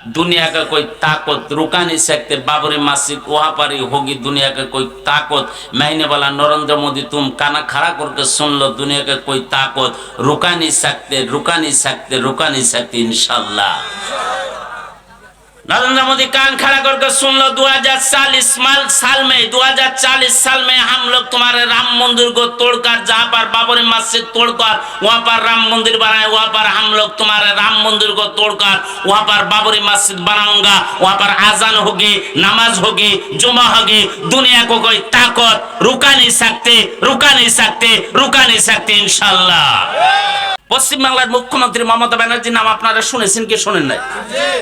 दुनिया का कोई ताकत रुका नहीं सकते बाबरी मस्जिद वहां पर ही होगी दुनिया का कोई ताकत महीने वाला नरेंद्र मोदी तुम काना खड़ा करके सुन लो दुनिया का कोई ताकत रुका नहीं सकते रुका नहीं सकते रुका नहीं सकते इंशाल्लाह नरेंद्र मोदी कान खड़ा करके सुन लो 2040 माल साल में 2040 साल में हम लोग तुम्हारे राम मंदिर को तोड़कर जहाँ पर बाबरी मस्जिद तोड़कर वहाँ पर राम मंदिर बनाए वहाँ पर हम लोग तुम्हारे राम मंदिर को तोड़कर वहाँ पर बाबरी मस्जिद बनाऊंगा वहाँ पर आजान होगी नमाज होगी जुमा होगी दुनिया को कोई ताकत रुका नहीं सकते रुका नहीं सकते रुका नहीं सकते इंशाल्लाह পশ্চিমবাংলার মুখ্যমন্ত্রী মমতা ব্যানার্জির নাম আপনারা শুনেছেন কি শোনেন নাই?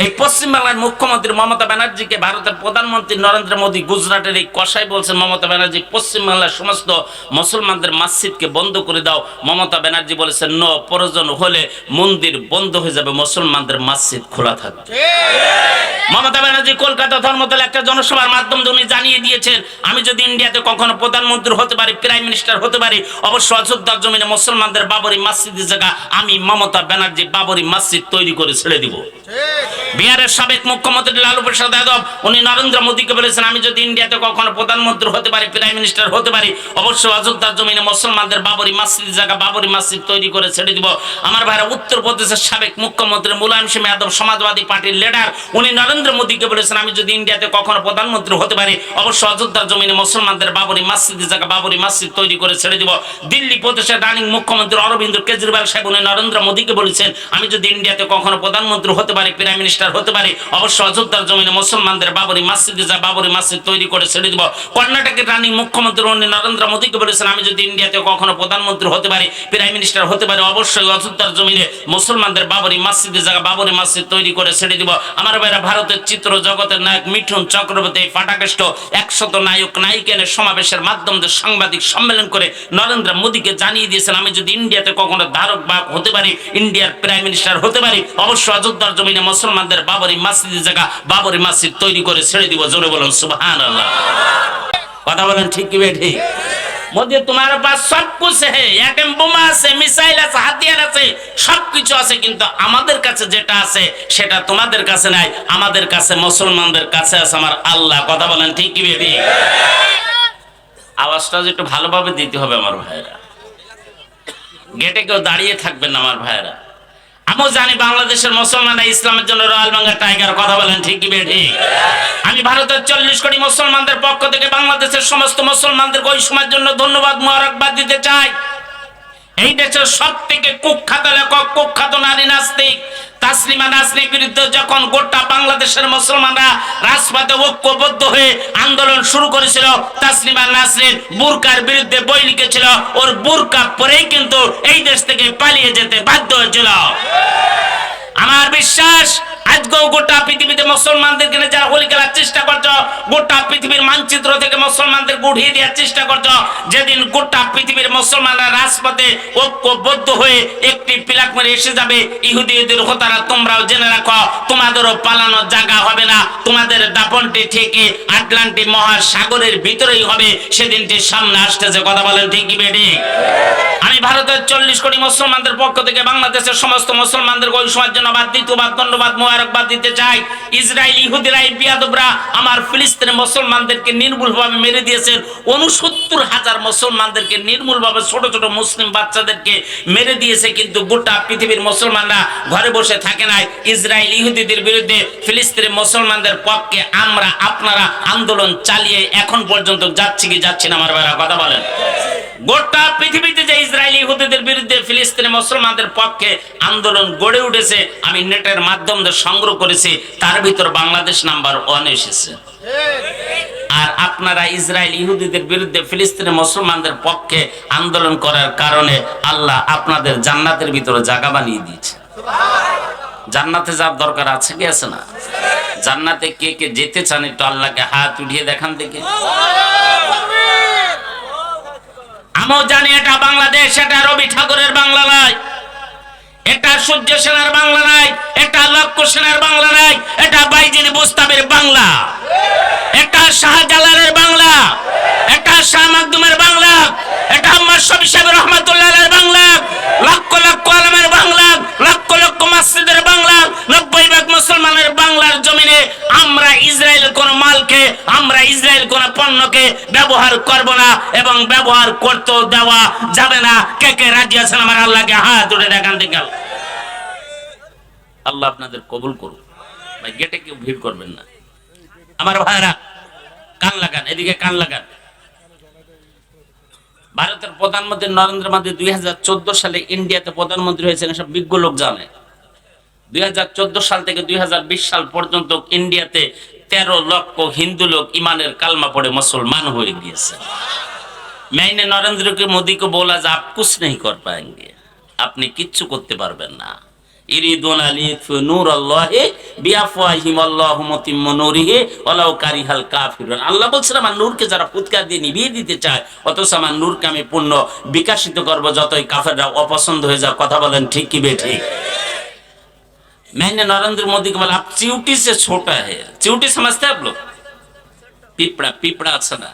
এই পশ্চিমবাংলার মুখ্যমন্ত্রী মমতা ব্যানার্জিকে ভারতের প্রধানমন্ত্রী নরেন্দ্র মোদী গুজরাটের এই কষাই বলছেন, মমতা ব্যানার্জি, পশ্চিমবাংলার সমস্ত মুসলমানদের মসজিদকে বন্ধ করে দাও। মমতা ব্যানার্জি বলেছেন, ন, প্রয়োজন হলে মন্দির বন্ধ হয়ে যাবে, মুসলমানদের মসজিদ খোলা থাকবে। মমতা ব্যানার্জি কলকাতা ধর্মতলা একটা জনসভার মাধ্যমে উনি জানিয়ে দিয়েছেন, আমি যদি ইন্ডিয়াতে কখনো প্রধানমন্ত্রী হতে পারি, প্রাইম মিনিস্টার হতে পারি, অবশ্য অযোধ্যার জমিনে মুসলমানদের বাবরি মসজিদের জায়গা আমি মমতা ব্যানার্জি বাবরি মসজিদ তৈরি করে ছেড়ে দিব। বিহারের সাবেক মুখ্যমন্ত্রী লালু প্রসাদ যাদব, উনি নরেন্দ্র মোদীকে বলেছেন, আমি যদি ইন্ডিয়াতে কখনো প্রধানমন্ত্রী হতে পারি প্রাইম মিনিস্টার হতে পারি অবশ্যই অযোধ্যার জমিনে মুসলমানদের বাবরি মসজিদ জায়গা, বাবরি মসজিদ তৈরি করে ছেড়ে দিব। আমার ভাইরা উত্তরপ্রদেশের সাবেক মুখ্যমন্ত্রী মুলায়ম সিং যাদব, সমাজবাদী পার্টির লিডার উনি নরেন্দ্র মোদীকে বলেছেন, আমি যদি ইন্ডিয়াতে কখনো প্রধানমন্ত্রী হতে পারি অবশ্যই অযোধ্যার জমিনে মুসলমানদের বাবরি মসজিদ জায়গা, বাবরি মসজিদ তৈরি করে ছেড়ে দিব। দিল্লি প্রদেশের রানিং মুখ্যমন্ত্রী অরবিন্দ কেজরিওয়াল সাহেব, উনি নরেন্দ্র মোদীকে বলেছেন, আমি যদি ইন্ডিয়াতে কখনো প্রধানমন্ত্রী হতে পারি প্রাইম মিনিস্টার হতে পারি। অবশ্যই অযোধ্যার জমিনে মুসলমানদের বাবরি মসজিদে, যা বাবরি মসজিদ তৈরি করে ছেড়ে দিব। কর্ণাটকের রানিং মুখ্যমন্ত্রী উনি নরেন্দ্র মোদীকে বলেছেন, আমি যদি ইন্ডিয়াতে কখনো প্রধানমন্ত্রী হতে পারি, প্রাইম মিনিস্টার হতে পারি, অবশ্যই অযোধ্যার জমিনে মুসলমানদের বাবরি মসজিদে জায়গা বাবরি মসজিদ তৈরি করে ছেড়ে দিব। আমার ভাইরা, ভারতের চিত্র জগতের নায়ক মিঠুন চক্রবর্তী ফাটাকেষ্ট একশত নায়ক নায়িকের সমাবেশের মাধ্যমে সাংবাদিক সম্মেলন করে নরেন্দ্র মোদীকে জানিয়ে দিয়েছেন, আমি যদি ইন্ডিয়াতে কখনো ধারক বাহক হতে পারি, ইন্ডিয়ার প্রাইম মিনিস্টার হতে পারি অবশ্যই অযোধ্যার জমিনে মুসলমানদের বাবরি মসজিদের জায়গা, বাবরি মসজিদ তৈরি করে ছেড়ে দিব, জোরে বলুন সুবহান আল্লাহ কথা বলেন ঠিক কি ঠিক? মোদি তোমার পাস সব কিছু একেম বোমা আছে, মিসাইল আছে, হাতিয়ার আছে, সব কিছু আছে, কিন্তু আমাদের কাছে যেটা আছে, সেটা তোমাদের কাছে নাই, আমাদের কাছে মুসলমানদের কাছে আছে আমার আল্লাহ। কথা বলেন ঠিক কি বেবি আওয়াজটা একটু ভালোভাবে দিতে হবে আমার ভাইয়েরা। গেটে কেউ দাঁড়িয়ে থাকবেন আমার ভাইয়েরা। আমিও জানি বাংলাদেশের মুসলমানরা ইসলামের জন্য রয়্যাল বেঙ্গল টাইগার, কথা বলেন ঠিকই বে ঠিক? আমি ভারতের চল্লিশ কোটি মুসলমানদের পক্ষ থেকে বাংলাদেশের সমস্ত মুসলমানদের ওই সময়ের জন্য ধন্যবাদ, মোবারকবাদ দিতে চাই। এই দেশের সব থেকে কুখ্যাত লেখক, কুখ্যাত নারী নাস্তিক, তাসলিমা নাসরির বিরুদ্ধে যখন গোটা বাংলাদেশের মুসলমানরা রাজপথে ঐক্যবদ্ধ হয়ে আন্দোলন শুরু করেছিল, তাসলিমা নাসরিন বুরকার বিরুদ্ধে বই লিখেছিল, ওর বুরকা পরেই কিন্তু এই দেশ থেকে পালিয়ে যেতে বাধ্য হয়েছিল। আমার বিশ্বাস আজকেও গোটা পৃথিবীতে মুসলমানদেরকে যারা হোলি খেলার চেষ্টা করছ, গোটা পৃথিবীর মানচিত্র থেকে মুসলমানদের দেওয়ার চেষ্টা করছ। যেদিন গোটা পৃথিবীর মুসলমানরা রাজপথে ঐক্যবদ্ধ হয়ে একটি পিলাক মেরে এসে যাবে, ইহুদিদের হতারা তোমরাও জেনে রাখো, তোমাদেরও পালানোর জায়গা হবে না। তোমাদের দাপনটি ঠিকই আটলান্টিক মহাসাগরের ভিতরেই হবে। সেদিনটি সামনে আসতেছে, কথা বলেন ঠিকই আমি ভারতের চল্লিশ কোটি মুসলমানদের পক্ষ থেকে বাংলাদেশের সমস্ত মুসলমানদের ওই জন্য বাদ দ্বিতীয়বার ধন্যবাদ মোবারকবাদ দিতে চাই। ইসরায়েল ইহুদিরা বিয়াদবরা আমার ফিলিস্তিনের মুসলমানদেরকে নির্মূলভাবে মেরে দিয়েছেন। উনসত্তর হাজার মুসলমানদেরকে নির্মূলভাবে ছোট ছোট মুসলিম বাচ্চাদেরকে মেরে দিয়েছে, কিন্তু গোটা পৃথিবীর মুসলমানরা ঘরে বসে থাকে নাই। ইসরায়েল ইহুদিদের বিরুদ্ধে ফিলিস্তিনের মুসলমানদের পক্ষে আমরা, আপনারা আন্দোলন চালিয়ে এখন পর্যন্ত যাচ্ছি কি যাচ্ছি না, আমার ভাইরা, কথা বলেন। গোটা পৃথিবীতে যে ইসরায়েল ইহুদিদের বিরুদ্ধে ফিলিস্তিনি মুসলমানদের পক্ষে আন্দোলন গড়ে উঠেছে, আমি নেটের মাধ্যমে সংগ্রহ করেছি, তার ভিতর বাংলাদেশ নাম্বার ওয়ান এসেছে। আর আপনারা ইসরায়েল ইহুদিদের বিরুদ্ধে ফিলিস্তিনি মুসলমানদের পক্ষে আন্দোলন করার কারণে আল্লাহ আপনাদের জান্নাতের ভিতরে জায়গা বানিয়ে দিয়েছে। জান্নাতে যার দরকার আছে কি, আছে না? জান্নাতে কে কে যেতে চান একটু আল্লাহকে হাত উঠিয়ে দেখান দেখে। আমিও জানি এটা বাংলাদেশ, এটা রবি ঠাকুরের বাংলা নয় এটা সূর্য সেনার বাংলা নয় এটা লক্ষ্য সেনার বাংলা নয় এটা বাইজিন বুস্তাবের বাংলা। এটা শাহজালালের বাংলা এটা শাহ মাকদুমের বাংলা এটা মাসব সাহেব রহমতুল্লাহের বাংলা, লক্ষ লক্ষ আলমের বাংলা, লক্ষ লক্ষ মসজিদের বাংলা, নব্বই ভাগ মুসলমানের বাংলার জমিনে আমরা ইসরায়েলের কোন মালকে, আমরা ইসরায়েল কোন পণ্যকে ব্যবহার করব না এবং ব্যবহার করতে দেওয়া যাবে না। কে কে রাজি আছেন আমার আল্লাহকে? হাত উঠে দেখান থেকে। আল্লাহ আপনাদের কবুল করুন ভাই গেটে কেউ ভিড় করবেন না। আমার ভাইরা, কান লাগান, এদিকে কান লাগান। ভারতের প্রধানমন্ত্রী নরেন্দ্র মোদী দুই সালে ইন্ডিয়াতে প্রধানমন্ত্রী হয়েছেন এসব বিজ্ঞ লোক জানে। দুই হাজার চোদ্দ সাল থেকে দুই হাজার বিশ সাল পর্যন্ত ইন্ডিয়াতে তেরো লক্ষ হিন্দু লোক ইমানের কালমা পড়ে মুসলমান হয়ে গিয়েছে। মেইনে নরেন্দ্রকে মোদীকে বলা যে আপ কুছ নেই কর পায়েঙ্গে। আপনি কিচ্ছু করতে পারবেন না। ইরিদুন আলিফ নূর আল্লাহ বিআফওয়াহিম আল্লাহু মুতিম্মু নূরিহি ওয়ালাউ কারিহাল কাফিরুন আল্লাহ বলছেন আমার নূরকে যারা ফুৎকার দিয়ে নিভিয়ে দিতে চায় অথচ আমার নূরকে আমি পূর্ণ বিকাশিত করব যতই কাফেররা অপছন্দ হয়ে যাক কথা বলেন ঠিক কি বে ঠিক मैंने नरेंद्र मोदी को बोला आप चिवटी से छोटा है चिवटी समझते हैं आप लोग পিঁপড়া পিঁপড়া আছে না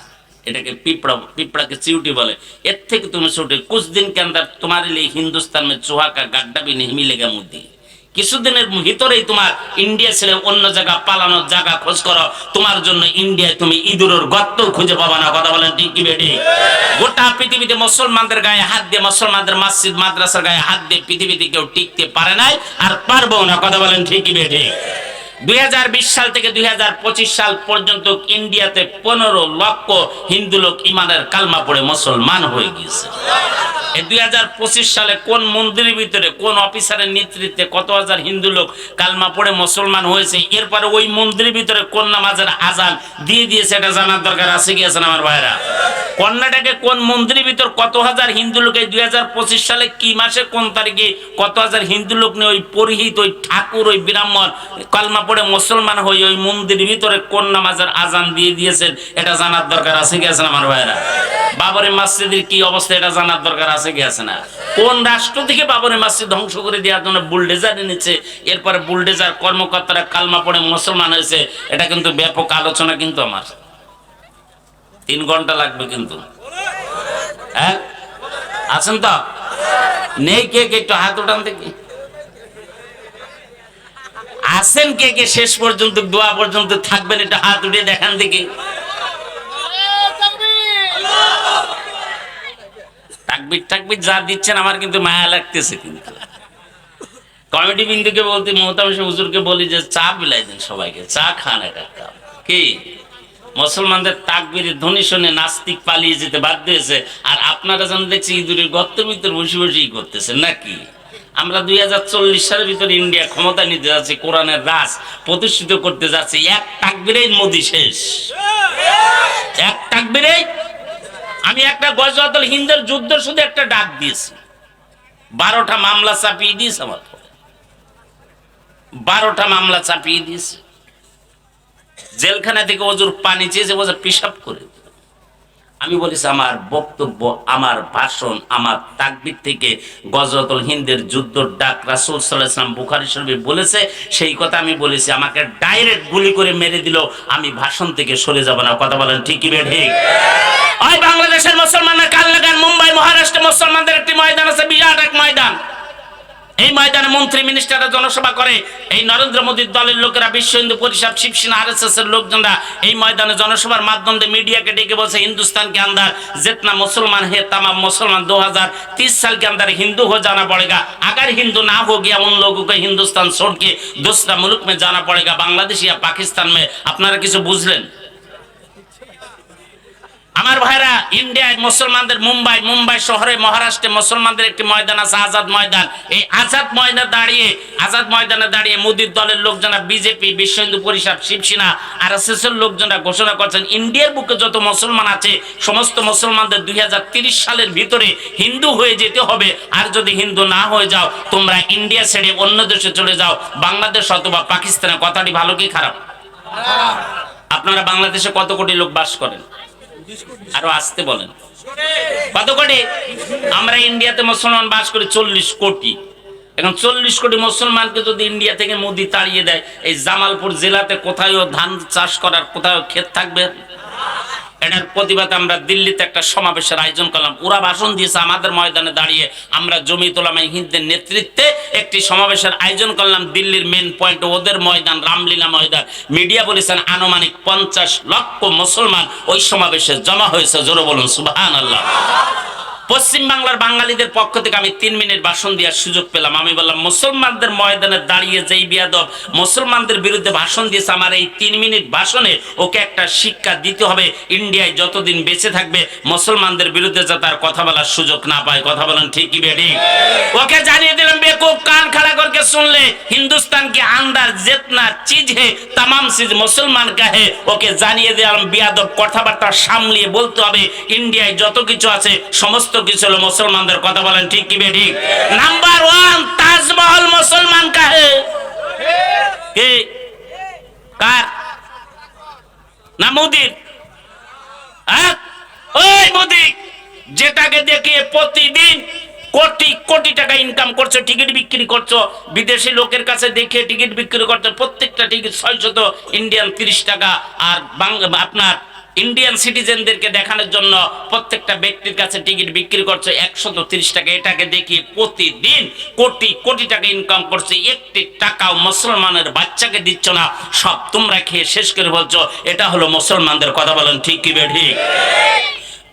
এটাকে পিঁপড়া, পিঁপড়াকে চিউটি বলে। এর থেকে তুমি ছুটে। কুছ দিন কে আন্দার তোমার লিয়ে হিন্দুস্তান মে চুহাকা গাড্ডা বি নেহমি লেগা মুদি। কিছুদিনের ভিতরেই তোমার ইন্ডিয়া ছেড়ে অন্য জায়গা পালানোর জায়গা খোঁজ করো। তোমার জন্য ইন্ডিয়ায় তুমি ইঁদুরের গর্ত খুঁজে পাবা না। কথা বলেন ঠিক কি বেটি গোটা পৃথিবীতে মুসলমানদের গায়ে হাত দিয়ে, মুসলমানদের মসজিদ, মাদ্রাসার গায়ে হাত দিয়ে পৃথিবীতে কেউ টিকতে পারে নাই আর পারব না। কথা বলেন ঠিকই বেটি দুই সাল থেকে সাল পর্যন্ত ইন্ডিয়াতে পনেরো লক্ষ হিন্দু লোক ইমানের কালমা পড়ে মুসলমান হয়ে গিয়েছে। হাজার পঁচিশ সালে কোন মন্দিরের ভিতরে, কোন অফিসারের নেতৃত্বে কত হাজার হিন্দু লোক কালমা পড়ে মুসলমান হয়েছে, এরপরে ওই মন্দিরের ভিতরে কোন নামাজের আজান দিয়ে দিয়েছে, এটা জানার দরকার আছে কি আছেন আমার ভাইরা কর্ণাটকে কোন মন্দিরের ভিতর কত হাজার হিন্দু লোক, এই দুই সালে কি মাসে, কোন তারিখে কত হাজার হিন্দু লোক নিয়ে ওই পরিহিত, ওই ঠাকুর, ওই ব্রাহ্মণ, কালমা পড়ে মুসলমান হয়ে ওই মন্দিরের ভিতরে কোন নামাজের আজান দিয়ে দিয়েছেন, এটা জানার দরকার আছে কি আছেন আমার ভাইরা বাবরি মসজিদের কি অবস্থা, এটা জানার দরকার আছে কি আছে না? কোন রাষ্ট্র থেকে বাবরি মসজিদ ধ্বংস করে দেওয়ার জন্য বুলডেজার এনেছে? এরপরে বুলডেজার কর্মকর্তারা কালমা পড়ে মুসলমান হয়েছে, এটা কিন্তু ব্যাপক আলোচনা কিন্তু আমার। তিন ঘণ্টা লাগবে কিন্তু। হ্যাঁ? আছেন তো। নেই কে কে, একটু হাত উঠান দেখি। আসেন কে কে, শেষ পর্যন্ত, দোয়া পর্যন্ত থাকবেন এটা হাত উঠিয়ে দেখান দেখি। টাকবির যা দিচ্ছেন, আমার কিন্তু মায়া লাগতেছে কিন্তু। বিন্দুকে বলতে মহতামশা হুজুরকে বলি যে, চা বিলাই দেন সবাইকে, চা খান একটা কি? মুসলমানদের তাকবির ধ্বনি শুনে নাস্তিক পালিয়ে যেতে বাধ্য হয়েছে। আর আপনারা যেন দেখছি ইঁদুরের গর্তের ভিতর বসে বসেই করতেছেন নাকি? আমরা দুই হাজার চল্লিশ সালের ভিতরে ইন্ডিয়া ক্ষমতা নিতে যাচ্ছি, কোরআনের রাজ প্রতিষ্ঠিত করতে যাচ্ছি। এক তাকবিরেই মোদি শেষ। এক তাকবিরেই আমি একটা গজওয়াতুল হিন্দের যুদ্ধ শুধু একটা ডাক দিয়েছি। বারোটা মামলা চাপিয়ে দিয়েছে আমার বারোটা মামলা চাপিয়ে দিয়েছে। জেলখানা থেকে ওজুর পানি চেয়েছে ওজুর পিসাব করে আমি বলেছি আমার বক্তব্য, আমার ভাষণ, আমার তাকবির থেকে গজরতুল হিন্দের যুদ্ধ ডাক রাসুল সাল্লাহাম বুখারি শরীফে বলেছে, সেই কথা আমি বলেছি, আমাকে ডাইরেক্ট গুলি করে মেরে দিল, আমি ভাষণ থেকে সরে যাব না। কথা বলেন ঠিকই বে ঠিক? ওই বাংলাদেশের মুসলমানরা কাল লাগান, মুম্বাই মহারাষ্ট্রে মুসলমানদের একটি ময়দান আছে, বিরাট এক ময়দান। এই ময়দানে মন্ত্রী মিনিস্টাররা জনসভা করে এই নরেন্দ্র মোদীর দলের লোকেরা বিশ্ব হিন্দু পরিষদ শিবসেনা আর এর লোকজনরা এই ময়দানে জনসভার মাধ্যমে মিডিয়াকে ডেকে বলছে हिंदुस्तान के अंदर जितना मुसलमान है तमाम मुसलमान 2030 साल के अंदर हिंदू हो जाना पड़ेगा अगर हिंदू ना हो गया उन लोगों को हिंदुस्तान छोड़ के दूसरा मुल्क में जाना पड़ेगा बांग्लादेश या पाकिस्तान में আপনারা কিছু বুঝলেন আমার ভাইরা ইন্ডিয়ায় মুসলমানদের, মুম্বাই মুম্বাই শহরে, মহারাষ্ট্রে মুসলমানদের একটি ময়দান আছে আজাদ ময়দান। এই আজাদ ময়দানে দাঁড়িয়ে, আজাদ ময়দানে দাঁড়িয়ে মোদীর দলের লোকজনা বিজেপি, বিশ্ব হিন্দু পরিষদ শিবসেনা আর এস এর লোকজনরা ঘোষণা করছেন, ইন্ডিয়ার বুকে যত মুসলমান আছে, সমস্ত মুসলমানদের দুই সালের ভিতরে হিন্দু হয়ে যেতে হবে। আর যদি হিন্দু না হয়ে যাও, তোমরা ইন্ডিয়া ছেড়ে অন্য দেশে চলে যাও। বাংলাদেশ অথবা পাকিস্তানের কথাটি ভালো কি খারাপ? আপনারা বাংলাদেশে কত কোটি লোক বাস করেন? আরও আসতে বলেন। কত কোটি আমরা ইন্ডিয়াতে মুসলমান বাস করি চল্লিশ কোটি। এখন চল্লিশ কোটি মুসলমানকে যদি ইন্ডিয়া থেকে মোদি তাড়িয়ে দেয়, এই জামালপুর জেলাতে কোথায় ধান চাষ করার কোথায় ক্ষেত থাকবে? এটার প্রতিবাদে আমরা দিল্লিতে একটা সমাবেশের আয়োজন করলাম। ওরা ভাষণ দিয়েছে, আমাদের ময়দানে দাঁড়িয়ে আমরা জমি তোলামাই হিন্দের নেতৃত্বে একটি সমাবেশের আয়োজন করলাম দিল্লির মেন পয়েন্ট ওদের ময়দান, রামলীলা ময়দান। মিডিয়া বলেছেন, আনুমানিক পঞ্চাশ লক্ষ মুসলমান ওই সমাবেশে জমা হয়েছে, জোরে বলুন সুবাহ আল্লাহ পশ্চিম বাংলার বাঙালিদের পক্ষ থেকে আমি তিন মিনিট ভাষণ দেওয়ার সুযোগ পেলাম। আমি বললাম, মুসলমানদের ময়দানে দাঁড়িয়ে যেই বিয়াদব মুসলমানদের বিরুদ্ধে ভাষণ দিয়েছে, আমার এই তিন মিনিট ভাষণে ওকে একটা শিক্ষা দিতে হবে। ইন্ডিয়ায় যতদিন বেঁচে থাকবে, মুসলমানদের বিরুদ্ধে যা তার কথা বলার সুযোগ না পায়। কথা বলেন ঠিকই বেডি ওকে জানিয়ে দিলাম, বেকুব, কান খাড়া করকে শুনলে হিন্দুস্তানকে আন্দার, জেতনা চিজ হে তামাম চিজ মুসলমান কাহে ওকে জানিয়ে দিলাম, বিয়াদব কথাবার্তা সামলিয়ে বলতে হবে। ইন্ডিয়ায় যত কিছু আছে, সমস্ত কিছু হলো, মুসলমানদের কথা বলেন, ঠিক কি ঠিক? নাম্বার ওয়ান তাজমহল মুসলমান কা হে কে? কার? না মোদির? হ্যাঁ? ওই মোদি, যেটাকে দেখিয়ে প্রতিদিন কোটি কোটি টাকা ইনকাম করছ টিকিট বিক্রি করছ, বিদেশি লোকের কাছে দেখে টিকিট বিক্রি করছ, প্রত্যেকটা টিকিট ছয়শত ইন্ডিয়ান তিরিশ টাকা, আর আপনার ইন্ডিয়ান সিটিজেনদেরকে দেখানোর জন্য প্রত্যেকটা ব্যক্তির কাছে টিকিট বিক্রি করছে একশত তিরিশ টাকা। এটাকে দেখিয়ে প্রতিদিন কোটি কোটি টাকা ইনকাম করছে। একটি টাকাও মুসলমানের বাচ্চাকে দিচ্ছ না। সব তোমরা খেয়ে শেষ করে বলছো, এটা হলো মুসলমানদের কথা বলেন, ঠিক কি বে ঠিক?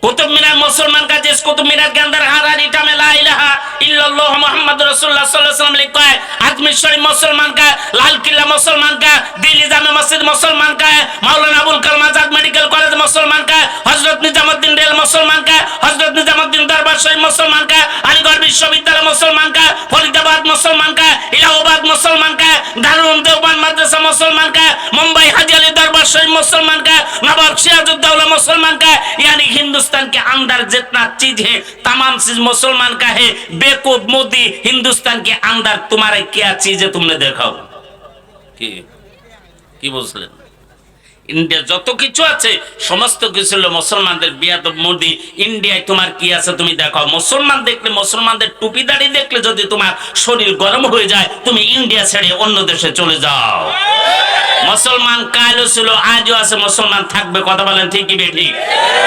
কুতুব মিনার মুসলমান কাছে কুতুব মিনার গান্দার হারা রিটামে লা ইলাহা ইল্লাল্লাহ মুহাম্মদ রাসূলুল্লাহ সাল্লাল্লাহু আলাইহি ওয়াসাল্লাম লিখায় আজমির শরীফ মুসলমান কা লাল কিল্লা মুসলমান কা দিল্লি জামে মসজিদ মুসলমান কা মাওলানা আবুল কালাম আজাদ মেডিকেল কলেজ মুসলমান কা হযরত নিজামউদ্দিন রেল মুসলমান কা হযরত নিজামউদ্দিন দরবার শরীফ মুসলমান কা আলিগড় বিশ্ববিদ্যালয় মুসলমান কা ফরিদাবাদ মুসলমান কা ইলাহাবাদ মুসলমান কা দারুল দেওবান মাদ্রাসা মুসলমান কা মুম্বাই হাজি আলী দরবার শরীফ মুসলমান কা নবাব সিরাজউদ্দৌলা মুসলমান কা ইয়ানি হিন্দুস্তান है, मुंबई हाजी अली दरबार शरीफ मुसलमान का है, नवाब सिराजुद्दौला मुसलमान का है यानी हिंदुस्तान के अंदर जितना चीज है तमाम चीज मुसलमान का है बेकूफ मोदी हिंदुस्तान के अंदर तुम्हारे क्या चीज है तुमने देखाओ কি কি বুঝলেন ইন্ডিয়া যত কিছু আছে সমস্ত কিছু হলো মুসলমানদের বিয়াত মোদি ইন্ডিয়ায় তোমার কি আছে তুমি দেখাও মুসলমান দেখলে মুসলমানদের টুপি দাড়ি দেখলে যদি তোমার শরীর গরম হয়ে যায় তুমি ইন্ডিয়া ছেড়ে অন্য দেশে চলে যাও মুসলমান কালও ছিল, আজও আছে, মুসলমান থাকবে, কথা বলেন ঠিকই বেঠি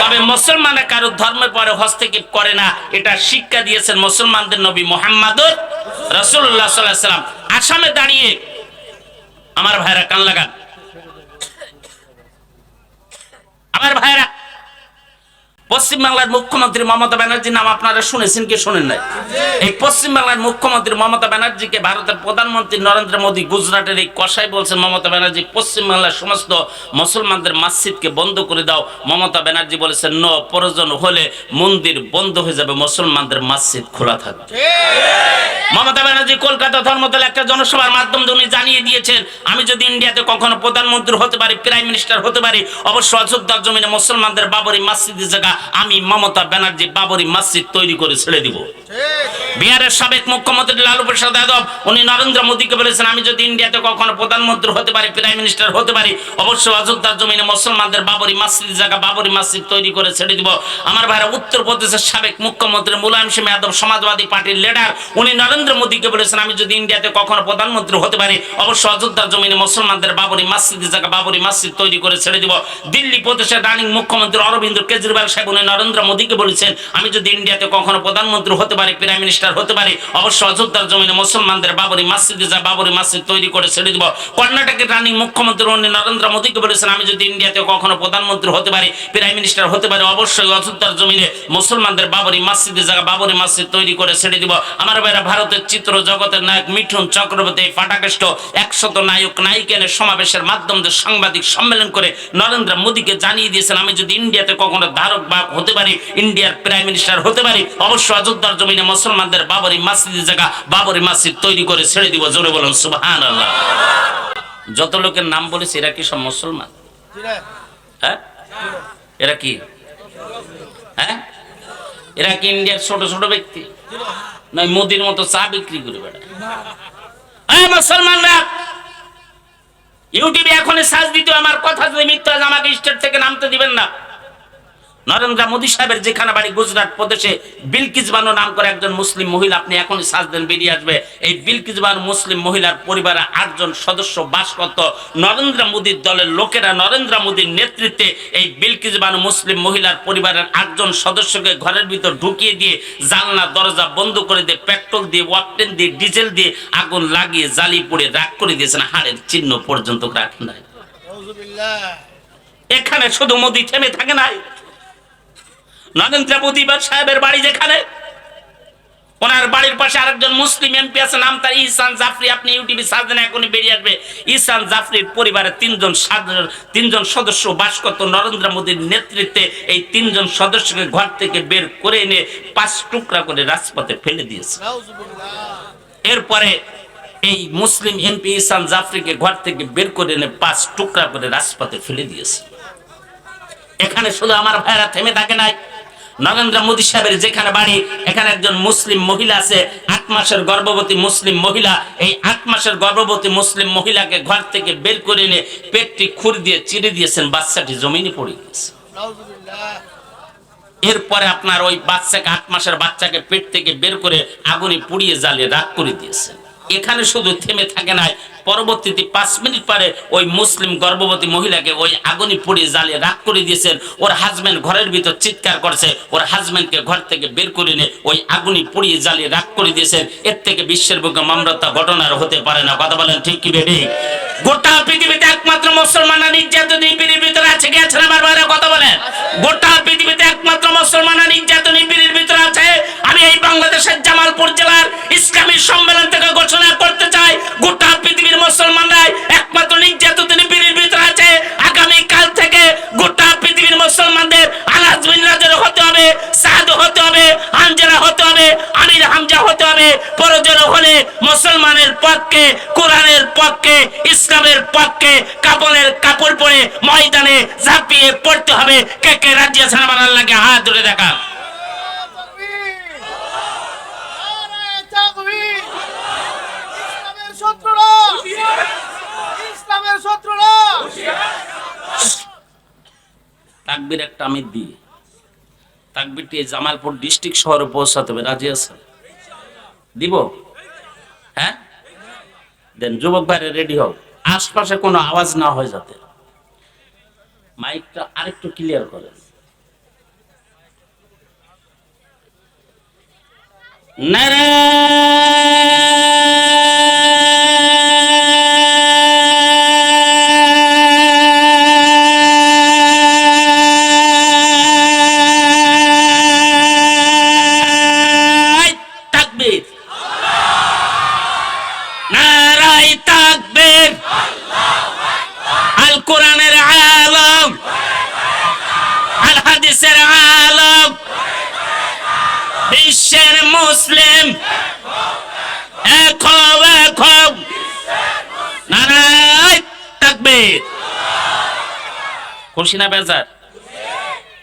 তবে মুসলমান কারও ধর্মের পরে হস্তক্ষেপ করে না, এটা শিক্ষা দিয়েছেন মুসলমানদের নবী মোহাম্মদুর রসুল্লাহ সাল্লাহ সাল্লাম। আসামে দাঁড়িয়ে আমার ভাইরা কান লাগান। আমার ভাইরা পশ্চিম বাংলার মুখ্যমন্ত্রী মমতা ব্যানার্জির নাম আপনারা শুনেছেন কি শুনেন নাই? এই পশ্চিম বাংলার মুখ্যমন্ত্রী মমতা ব্যানার্জিকে ভারতের প্রধানমন্ত্রী নরেন্দ্র মোদী গুজরাটের এই কষাই বলছেন, মমতা ব্যানার্জি, পশ্চিম বাংলার সমস্ত মুসলমানদের মসজিদকে বন্ধ করে দাও। মমতা ব্যানার্জি বলেছেন, ন, প্রয়োজন হলে মন্দির বন্ধ হয়ে যাবে, মুসলমানদের মসজিদ খোলা থাকবে মমতা ব্যানার্জি কলকাতা ধর্মতলে একটা জনসভার মাধ্যম উনি জানিয়ে দিয়েছেন, আমি যদি ইন্ডিয়াতে কখনো প্রধানমন্ত্রী হতে পারি, প্রাইম মিনিস্টার হতে পারি, অবশ্য অযোধ্যার জমিনে মুসলমানদের বাবরি মসজিদের জায়গা আমি মমতা ব্যানার্জি বাবরি মসজিদ তৈরি করে ছেড়ে দিব। বিহারের সাবেক মুখ্যমন্ত্রী লালু প্রসাদ যাদব, উনি নরেন্দ্র মোদীকে বলেছেন, আমি যদি ইন্ডিয়াতে কখনো প্রধানমন্ত্রী হতে পারি, প্রাইম মিনিস্টার হতে পারি, অবশ্যই অযোধ্যার জমিনে মুসলমানদের বাবরি মসজিদ জায়গা, বাবরি মসজিদ তৈরি করে ছেড়ে দিব। আমার ভাইরা উত্তরপ্রদেশের সাবেক মুখ্যমন্ত্রী মুলায়ম সিং যাদব, সমাজবাদী পার্টির লিডার উনি নরেন্দ্র মোদীকে বলেছেন, আমি যদি ইন্ডিয়াতে কখনো প্রধানমন্ত্রী হতে পারি, অবশ্যই অযোধ্যার জমিনে মুসলমানদের বাবরি মসজিদ জায়গা, বাবরি মসজিদ তৈরি করে ছেড়ে দিব। দিল্লি প্রদেশের রানিং মুখ্যমন্ত্রী অরবিন্দ কেজরিওয়াল সাহেব, উনি নরেন্দ্র মোদীকে বলেছেন, আমি যদি ইন্ডিয়াতে কখনো প্রধানমন্ত্রী হতে পারি, প্রাইম মিনিস্টার হতে পারি। অবশ্য অযোধ্যার জমিনে মুসলমানদের বাবরি মসজিদ যা বাবরি মসজিদ তৈরি করে ছেড়ে দিব। কর্ণাটকের রানিং মুখ্যমন্ত্রী উনি নরেন্দ্র মোদীকে বলেছেন, আমি যদি ইন্ডিয়াতে কখনো প্রধানমন্ত্রী হতে পারি, প্রাইম মিনিস্টার হতে পারি, অবশ্যই অযোধ্যার জমিনে মুসলমানদের বাবরি মসজিদের জায়গা বাবরি মসজিদ তৈরি করে ছেড়ে দিব। আমার ভাইরা, ভারতের চিত্র জগতের নায়ক মিঠুন চক্রবর্তী ফাটাকেষ্ট একশত নায়ক নায়িকের সমাবেশের মাধ্যম সাংবাদিক সম্মেলন করে নরেন্দ্র মোদীকে জানিয়ে দিয়েছেন, আমি যদি ইন্ডিয়াতে কখনো ধারক বা হতে পারি, ইন্ডিয়ার প্রাইম মিনিস্টার হতে পারি, অবশ্য অযোধ্যার জমিনে মুসলমানদের বাবরি মসজিদের জায়গা, বাবরি মসজিদ তৈরি করে ছেড়ে দিব, জোরে বলুন সুবহান আল্লাহ যত লোকের নাম বলেছে, এরা কি সব মুসলমান? হ্যাঁ? এরা কি? হ্যাঁ? এরা কি ইন্ডিয়ার ছোট ছোট ব্যক্তি? নয়, মোদির মতো চা বিক্রি করে বেড়া হ্যাঁ মুসলমানরা! ইউটিউবে এখন সার্চ দিতে আমার কথা যদি মিথ্যা আমাকে স্টেট থেকে নামতে দিবেন না। নরেন্দ্র মোদী সাহেবের যেখানে বাড়ি গুজরাট প্রদেশে বিলকিস বানু নাম করে একজন মুসলিম মহিলা আপনি এখনই সাজ দেন বেরিয়ে আসবে। এই বিলকিস বানু মুসলিম মহিলার পরিবারে আটজন সদস্য বাস করত। নরেন্দ্র মোদীর দলের লোকেরা নরেন্দ্র মোদীর নেতৃত্বে এই বিলকিস বানু মুসলিম মহিলার পরিবারের আটজন সদস্যকে ঘরের ভিতর ঢুকিয়ে দিয়ে জানলা দরজা বন্ধ করে দিয়ে পেট্রোল দিয়ে ওয়াকটেন দিয়ে ডিজেল দিয়ে আগুন লাগিয়ে জালি পুড়ে রাগ করে দিয়েছেন। হাড়ের চিহ্ন পর্যন্ত রাখেন নাই। এখানে শুধু মোদী থেমে থাকে নাই। নরেন্দ্র মোদী বা সাহেবের বাড়ি যেখানে? ওনার বাড়ির পাশে আরেকজন মুসলিম এমপি আছে, নাম তার ইসান জাফরি। আপনি ইউটিউবে সার্চ দেন এখনই বেরিয়ে আসবে। ইসান জাফরির পরিবারের তিনজন তিনজন সদস্য বাস করত নরেন্দ্র মোদীর নেতৃত্বে। এই তিনজন সদস্যকে ঘর থেকে বের করে এনে পাঁচ টুকরা করে রাজপথে ফেলে দিয়েছে। এরপরে এই মুসলিম এমপি ইসান জাফরিকে ঘর থেকে বের করে এনে পাঁচ টুকরা করে রাজপথে ফেলে দিয়েছে। এখানে শুধু আমার ভাইরা থেমে থাকে নাই। নরেন্দ্র মোদী সাহেবের যেখানে বাড়ি, এখানে একজন মুসলিম মহিলা আছে, আট মাসের গর্ভবতী মুসলিম মহিলা। এই আট মাসের গর্ভবতী মুসলিম মহিলাকে ঘর থেকে বের করে এনে পেটটি খুর দিয়ে, চিড়ে দিয়েছেন, বাচ্চাটি জমিনে পড়ে গেছে এরপরে আপনার ওই বাচ্চাকে, আট মাসের বাচ্চাকে পেট থেকে বের করে আগুনে পুড়িয়ে জ্বালিয়ে রাগ করে দিয়েছেন। এখানে শুধু থেমে থাকে নাই। পরবর্তীতে পাঁচ মিনিট পরে ওই মুসলিম গর্ভবতী মহিলাকে ওই আগুনে পুড়িয়ে জ্বালিয়ে রাগ করে দিয়েছেন। ওর হাজবেন্ড ঘরের ভিতর চিৎকার করছে। ওর হাজবেন্ডকে ঘর থেকে বের করে নিয়ে ওই আগুনে পুড়িয়ে জ্বালিয়ে রাগ করে দিয়েছেন। এর থেকে বিশ্বের বুকে মামরতা ঘটনার হতে পারে না। কথা বলেন ঠিক কি বেডি গোটা পৃথিবীতে একমাত্র মুসলমানরা নির্যাতন নিপীড়ের ভিতরে আছে। কি আছে না আমার বাইরে কথা বলেন? গোটা পৃথিবীতে একমাত্র মুসলমানরা নির্যাতন নিপীড়ের ভিতরে আছে। আমি এই বাংলাদেশের জামালপুর জেলার ইসলামী সম্মেলন থেকে ঘোষণা করতে চাই, গোটা পৃথিবীর মুসলমানরাই একমাত্র নির্যাতন নিপীড়ের ভিতরে আছে। আগামী কাল থেকে গোটা পৃথিবীর মুসলমানদের আলাজ বিন রাজের হতে হবে, সাদ হতে হবে হামজারা হতে হবে, আমির হামজা হতে হবে। প্রয়োজন হলে মুসলমানের পক্ষে, কোরআনের পক্ষে, ইসলামের পক্ষে কাপড়ের কাপড় পরে ময়দানে ঝাঁপিয়ে পড়তে হবে। কে কে রাজ্য আমার আল্লাহকে হাত ধরে দেখা ইসলামের শত্রুরা ইসলামের শত্রুরা তাকবির একটা আমি দিই। তাকবিরটি জামালপুর ডিস্ট্রিক্ট শহরে পৌঁছাতে হবে। রাজি আছেন দিব? হ্যাঁ? দেন, যুবক ভাইরা রেডি হোক আশপাশে কোনো আওয়াজ না হয় যাতে। মাইকটা আরেকটু ক্লিয়ার করেন। নারায় খুশি না বেজার?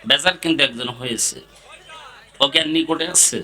বেজার কিন্তু একজন হয়েছে। আর নিকটে আছে।